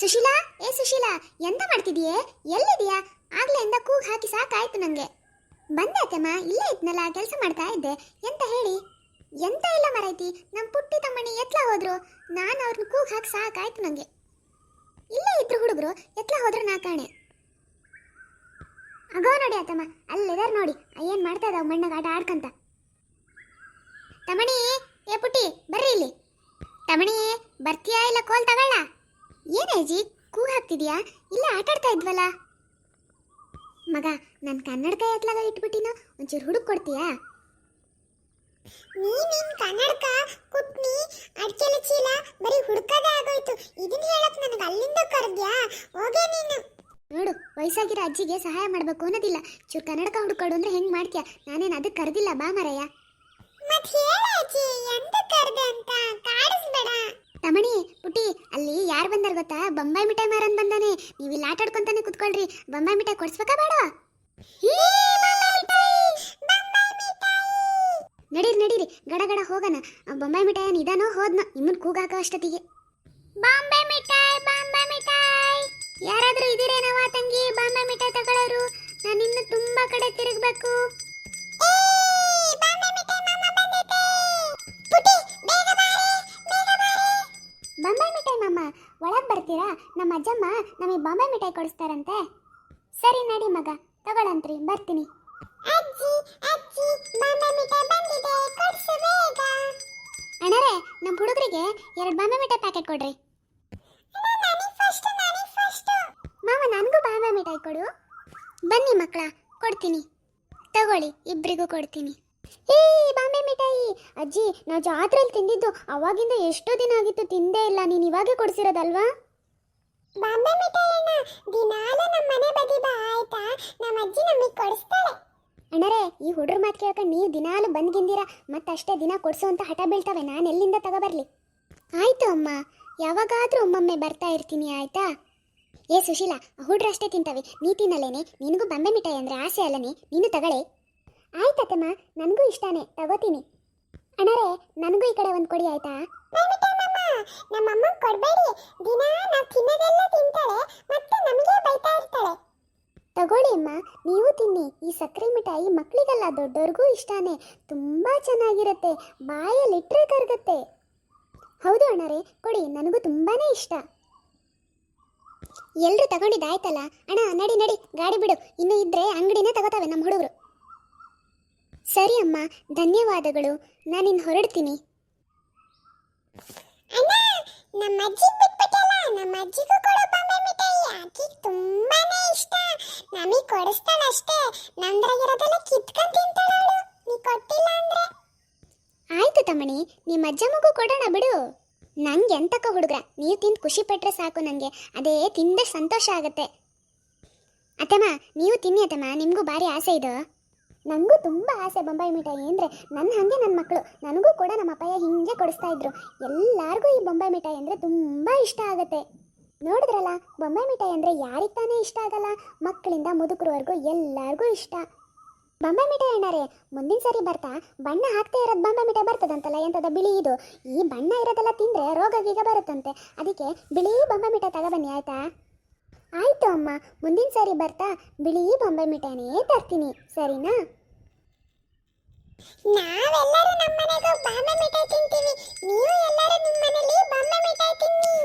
ಸುಶೀಲಾ, ಏ ಸುಶೀಲಾ, ಎಂತ ಮಾಡ್ತಿದೀಯೇ ಎಲ್ಲಿದೀಯಾ ಆಗ್ಲಿಂದ ಕೂಗ್ ಹಾಕಿ ಸಾಕಾಯ್ತು ನಂಗೆ. ಬಂದೆ ಅತ್ತೆಮ್ಮ, ಇಲ್ಲೇ ಇದ್ನಲ್ಲ, ಕೆಲಸ ಮಾಡ್ತಾ ಇದ್ದೆ. ಎಂತ ಹೇಳಿ? ಎಂತ ಇಲ್ಲ ಮರೈತಿ ನಮ್ಮ ಪುಟ್ಟಿ ತಮ್ಮಣಿ ಎತ್ಲ ಹೋದ್ರು. ನಾನು ಅವ್ರನ್ನ ಕೂಗ್ ಹಾಕಿ ಸಾಕಾಯ್ತು ನಂಗೆ. ಇಲ್ಲೇ ಇದ್ರು ಹುಡುಗರು, ಎತ್ಲ ಹೋದ್ರು ನಾ ಕಾಣೆ. ಅಗೋ ನೋಡಿ ಅತ್ತಮ್ಮ ಅಲ್ಲಿದಾರ ನೋಡಿ, ಏನ್ ಮಾಡ್ತಾ ಇದಾವ ಮಣ್ಣಾಗ ಆಟ ಆಡ್ಕಂತ. ತಮಣಿ ಏ ಪುಟ್ಟಿ, ಬರ್ರಿ ಇಲ್ಲಿ. ತಮಣಿ ಬರ್ತೀಯಾ ಇಲ್ಲ ಕೋಲ್ ತಗೊಳ್ಳ? ಏನೇಜಿ ಕೂ ಹಾಕ್ತಿದ್ಯಾ? ಇಲ್ಲ ಆಟ ಆಡ್ತಾ ಇದ್ವಲ್ಲ. ಮಗ ನನ್ನ ಕನ್ನಡಕ ಎತ್ಲಾಗ ಇಟ್ಬಿಟ್ಟಿನ? ಒಂಚೂರು ಹುಡುಕ್ ಕೊಡ್ತೀಯಾ? ನೀನಿನ್ ಕನ್ನಡಕ ಕುಟ್ನಿ ಅಡ್ಕೆಲ ಚೀಲ ಬರೀ ಹುಡುಕದೇ ಆಗೋಯ್ತು. ಇದನ್ನ ಹೇಳಕ್ ನನಗೆ ಅಲ್ಲಿಂದ ಕರೆದ್ಯಾ? ಹೋಗೆ ನೀನು. ನೋಡು ವಯಸ್ಸಾಗಿರೋ ಅಜ್ಜಿಗೆ ಸಹಾಯ ಮಾಡಬೇಕು ಅನ್ನೋದಿಲ್ಲ. ಚೂರು ಕನ್ನಡಕ ಹುಡ್ಕೊಡು ಅಂದ್ರೆ ಹೆಂಗ್ ಮಾಡ್ತೀಯ? ನಾನೇನು ಅದಕ್ಕೆ ಕರೆದಿಲ್ಲ ಬಾ ಮರಯ್ಯ. ಮತ್ ಹೇಳ ಅಜ್ಜಿ ಎಂತ ಕರೆದೆ ಅಂತ? ಕಾಡಿಸ್ಬೇಡ. ತಮಣಿ, ಪುಟ್ಟಿ, ಅಲ್ಲಿ ಯಾರು ಬಂದಾರ ಗೊತ್ತಾ? ಬೊಂಬಾಯಿ ಮಿಠಾಯಿ ಮಾರನ್ ಬಂದಾನೆ. ನೀವು ಇಲ್ಲಿ ಆಟ ಆಡ್ಕೊಂತಾನೆ ಕುತ್ಕೊಳ್ರಿ. ಬೊಂಬಾಯಿ ಮಿಠಾಯಿ ಕೊಡ್ಸ್ಬೇಕಾ ಬೇಡ? ನಡೀರಿ ನಡೀರಿ. ಗಡ ಗಡ ಹೋಗೋಣ. ಬೊಂಬಾಯಿ ಮಿಠಾಯಿ ನಿಧಾನೋ ಹೋದ್ನ. ನಿಮ್ಮನ್ ಕೂಗಾಕ ಅಷ್ಟೊತ್ತಿಗೆ. ಬಾಂಬೆ ಮಿಠಾಯಿ ಬಾಂಬೆ ಮಿಠಾಯಿ. ಯಾರಾದ್ರೂ ಇದೀರೇನವ ತಂಗಿ? ಬಾಂಬೆ ಮಿಠಾಯಿ ತಗೊಳ್ಳೋರು ನಾನು ಇನ್ನು ತುಂಬಾ ಕಡೆ ತಿರುಗಬೇಕು. ನಮ್ಮ ಅಜ್ಜಮ್ಮ ನಮಗೆ ಬಾಂಬೆ ಮಿಠಾಯಿ ಕೊಡಿಸ್ತಾರಂತೆ. ಸರಿ ನಡಿ ಮಗ ತಗೊಳಂತ್ರಿ ಬರ್ತೀನಿ. ಅಜ್ಜಿ ಅಜ್ಜಿ ಬಾಂಬೆ ಮಿಠಾಯಿ ಬಂದಿದೆ ಕೊಡ್ಸು ಬೇಗ. ಅಣ್ಣರೇ ನಮ್ಮ ಹುಡುಗರಿಗೆ ಎರಡು ಬಾಂಬೆ ಮಿಠಾಯಿ ಪ್ಯಾಕೆಟ್ ಕೊಡ್ರಿ. ಮಾವ ನನಗೂ ಬಾಂಬೆ ಮಿಠಾಯಿ ಕೊಡು. ಬನ್ನಿ ಮಕ್ಕಳ ಕೊಡ್ತೀನಿ. ತಗೊಳ್ಳಿ ಇಬ್ಬರಿಗೂ ಕೊಡ್ತೀನಿ. ಏ ಬಾಂಬೆ ಮಿಠಾಯಿ. ಅಜ್ಜಿ ನಾವು ಜಾತ್ರೆಯಲ್ಲಿ ತಿಂದಿದ್ದು ಅವಾಗಿಂದ ಎಷ್ಟೋ ದಿನ ಆಗಿತ್ತು ತಿಂದೇ ಇಲ್ಲ ನೀನು ಇವಾಗೆ ಕೊಡ್ಸಿರೋದಲ್ವಾ ಬಾಂಬೆ ಮಿಠಾಯಿನ ದಿನಾಲು ಬದಿ ಬಾ, ಆಯ್ತಾ? ನಮ್ಮ ಅಜ್ಜಿ ನಮಗೆ ಕೊಡಿಸ್ತಾಳೆ. ಅಣ್ಣರೇ, ಈ ಹುಡುಗ್ರ ಮಾತು ಕೇಳ್ಕೊಂಡು ನೀವು ದಿನಾಲು ಬಂದ್ಗಿಂದಿರ ಮತ್ತಷ್ಟೇ ದಿನ ಕೊಡ್ಸೋ ಅಂತ ಹಠ ಬೀಳ್ತವೆ, ನಾನು ಎಲ್ಲಿಂದ ತಗೋಬರ್ಲಿ? ಆಯ್ತು ಅಮ್ಮ, ಯಾವಾಗಾದ್ರೂ ಒಮ್ಮೊಮ್ಮೆ ಬರ್ತಾ ಇರ್ತೀನಿ, ಆಯ್ತಾ? ಏ ಸುಶೀಲಾ, ಹುಡ್ರು ಅಷ್ಟೇ ತಿಂತವೆ, ನೀ ತಿನ್ನಲೇನೆ ನಿನಗೂ ಬಂಬೆ ಮಿಠಾಯಿ ಅಂದ್ರೆ ಆಸೆ ಅಲ್ಲನೆ, ನೀನು ತಗಳೆ ಆಯ್ತಮ್ಮ ನನಗೂ ಇಷ್ಟಾನೆ, ತಗೋತೀನಿ. ಅಣ್ಣರೇ, ನನಗೂ ಈ ಕಡೆ ಒಂದು ಕೊಡಿ, ಆಯ್ತಾ? ನಮ್ಮಮ್ಮ ಕೊಡಬೇಡಿ, ದಿನ ನಾವು ತಿನ್ನೋದೆಲ್ಲ ತಿಂತಾಳೆ ಮತ್ತೆ ನಮಗೆ ಬೈತಾ ಇರ್ತಾಳೆ ತಗೊಳ್ಳಿ ಅಮ್ಮ, ನೀವು ತಿನ್ನಿ. ಈ ಸಕ್ಕರೆ ಮಿಠಾಯಿ ಮಕ್ಕಳಿಗೆಲ್ಲ ದೊಡ್ಡವ್ರಿಗೂ ಇಷ್ಟಾನೆ. ತುಂಬಾ ಚೆನ್ನಾಗಿರುತ್ತೆ. ಬಾಯಲ್ಲಿಟ್ಟರೆ ಕರಗುತ್ತೆ. ಹೌದು ಅಣ್ಣರೇ, ಕೊಡಿ. ನನಗೂ ತುಂಬಾನೇ ಇಷ್ಟ. ಎಲ್ಲರೂ ತಗೊಂಡಿದ್ದಾಯ್ತಲ್ಲ? ಅಣ್ಣ, ನಡಿ ನಡಿ. ಗಾಡಿ ಬಿಡು. ಇನ್ನು ಇದ್ರೆ ಅಂಗಡಿನೇ ತಗೋತಾವೆ ನಮ್ಮ ಹುಡುಗರು. ಸರಿ ಅಮ್ಮ, ಧನ್ಯವಾದಗಳು. ನಾನಿನ್ ಹೊರಡ್ತೀನಿ. ಅಣ್ಣ, ನಮ್ಮ ಅಜ್ಜಿ ಬಿಟ್ಬಿಟ್ಟಲ್ಲ, ನಮ್ಮ ಅಜ್ಜಿಗೂ ಕೊಡೋ. ನಮಗೆ ನಂದ್ರಾಗಿರೋದೆಲ್ಲ ಕಿತ್ಕೊಂಡ್ ತಿಂತಾಳು ನೀ ಕೊಟ್ಟಿಲ್ಲ ಅಂದ್ರೆ? ಆಯ್ತು ತಮ್ಮಣಿ ನಿಮ್ಮ ಮಗು ಕೊಡೋಣ ಬಿಡು. ನಂಗೆ ಎಂತಕ್ಕ ಹುಡುಗ್ರ? ನೀವು ತಿಂದು ಖುಷಿ ಪಟ್ರೆ ಸಾಕು ನನಗೆ ಅದೇ ತಿಂದ ಸಂತೋಷ ಆಗತ್ತೆ. ಅತ್ತಮ್ಮ, ನೀವು ತಿನ್ನಿ ಅತ್ತಮ್ಮ, ನಿಮಗೂ ಭಾರಿ ಆಸೆ ಇದು. ನನಗೂ ತುಂಬ ಆಸೆ ಬೊಂಬಾಯಿ ಮಿಠಾಯಿ ಅಂದರೆ ನನ್ನ ಹಾಗೆ ನನ್ನ ಮಕ್ಕಳು ನನಗೂ ಕೂಡ ನಮ್ಮ ಅಪ್ಪಯ್ಯ ಹಿಂಗೆ ಕೊಡಿಸ್ತಾ ಇದ್ರು. ಎಲ್ಲರಿಗೂ ಈ ಬೊಂಬಾಯಿ ಮಿಠಾಯಿ ಅಂದರೆ ತುಂಬ ಇಷ್ಟ ಆಗುತ್ತೆ. ನೋಡಿದ್ರಲ್ಲ, ಬೊಂಬೆ ಮಿಠಾಯಿ ಅಂದರೆ ಯಾರಿಗೆ ತಾನೇ ಇಷ್ಟ ಆಗಲ್ಲ? ಮಕ್ಕಳಿಂದ ಮುದುಕರವರೆಗೂ ಎಲ್ಲರಿಗೂ ಇಷ್ಟ. ಬೊಂಬೆ ಮಿಠಾಯಿ ಅಣ್ಣಾರೆ, ಮುಂದಿನ ಸರಿ ಬರ್ತಾ, ಬಣ್ಣ ಹಾಕ್ತಾ ಇರೋದು ಬೊಂಬೆ ಮಿಠಾಯಿ ಬರ್ತದಂತಲ್ಲ ಎಂಥದ ಬಿಳಿ ಇದು? ಈ ಬಣ್ಣ ಇರೋದೆಲ್ಲ ತಿಂದರೆ ರೋಗ ಗೀಗ ಬರುತ್ತಂತೆ. ಅದಕ್ಕೆ ಬಿಳಿ ಬೊಂಬೆ ಮಿಠಾಯಿ ತಗೊಬನ್ನಿ, ಆಯಿತಾ? ಆಯಿತು ಅಮ್ಮ, ಮುಂದಿನ ಸಾರಿ ಬರ್ತಾ, ಬಿಳಿ ಬೊಂಬೆ ಮಿಠಾಯಿನೇ ತರ್ತೀನಿ, ಸರಿನಾ? ನಾವೆಲ್ಲರೂ ನಮ್ಮ ಮನೆಗೆ ಬಾಂಬೆ ಮಿಠಾಯಿ ತಿಂತೀವಿ. ನೀವು ಎಲ್ಲರೂ ನಿಮ್ಮ ಮನೆಯಲ್ಲಿ ಬಾಂಬೆ ಮಿಠಾಯಿ ತಿನ್ನಿ.